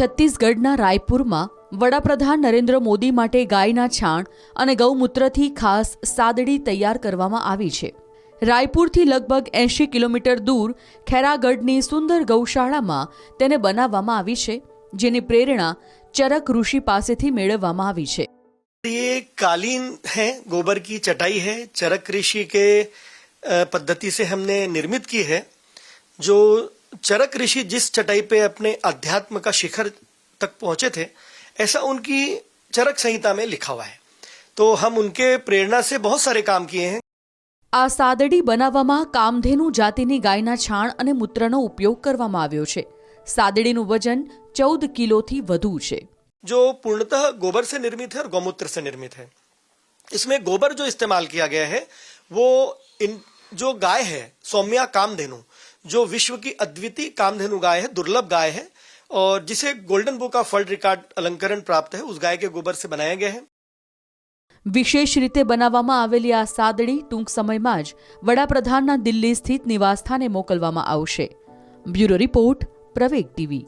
છત્તીસગઢના રાયપુરમાં વડાપ્રધાન નરેન્દ્ર મોદી માટે ગાયના છાણ અને ગૌમૂત્રથી ખાસ સાદડી તૈયાર કરવામાં આવી છે રાયપુરથી લગભગ એંશી કિલોમીટર દૂર ખેરાગઢની સુંદર ગૌશાળામાં તેને બનાવવામાં આવી છે જેની પ્રેરણા ચરક ઋષિ પાસેથી મેળવવામાં આવી છે ये कालीन है गोबर की चटाई है चरक ऋषि के अ, पद्धति से हमने निर्मित की है जो चरक ऋषि जिस चटाई पे अपने अध्यात्म का शिखर तक पहुंचे थे ऐसा उनकी चरक संहिता में लिखा हुआ है तो हम उनके प्रेरणा से बहुत सारे काम किए हैं આ સાદડી બનાવવામાં કામધેનુ જાતિની ગાયના છાણ અને મૂત્રનો ઉપયોગ કરવામાં આવ્યો છે સાદડીનું વજન ચૌદ કિલોથી વધુ છે जो पूर्णतः गोबर से निर्मित है और गौमूत्र से निर्मित है इसमें गोबर जो इस्तेमाल किया गया है वो इन जो गाय है सौम्या कामधेनु जो विश्व की अद्वितीय कामधेनु गाय है दुर्लभ गाय है और जिसे golden book of world record अलंकरण प्राप्त है उस गाय के गोबर से बनाया गया है વિશેષ રીતે બનાવવામાં આવેલી આ સાદડી ટૂંક સમયમાં જ વડાપ્રધાનના દિલ્હી સ્થિત નિવાસસ્થાને મોકલવામાં આવશે બ્યુરો રિપોર્ટ પ્રવેગ ટીવી